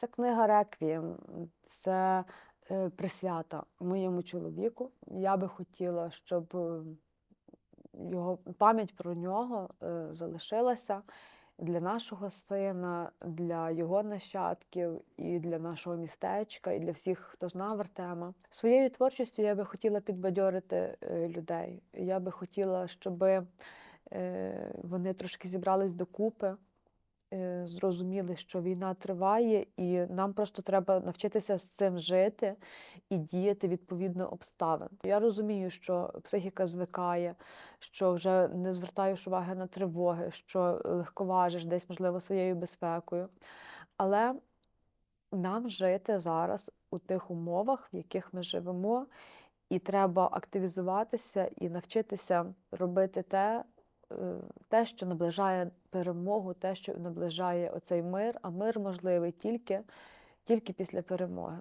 Це книга Реквієм, це е, присвята моєму чоловіку. Я би хотіла, щоб е, його пам'ять про нього е, залишилася для нашого сина, для його нащадків, і для нашого містечка, і для всіх, хто знав Артема. Своєю творчістю я би хотіла підбадьорити людей. Я би хотіла, щоб вони трошки зібрались докупи, зрозуміли, що війна триває, і нам просто треба навчитися з цим жити і діяти відповідно обставин. Я розумію, що психіка звикає, що вже не звертаєш уваги на тривоги, що легковажиш десь, можливо, своєю безпекою. Але нам жити зараз у тих умовах, в яких ми живемо, і треба активізуватися і навчитися робити те, е, те, що наближає перемогу, те, що наближає оцей мир, а мир можливий тільки, тільки після перемоги.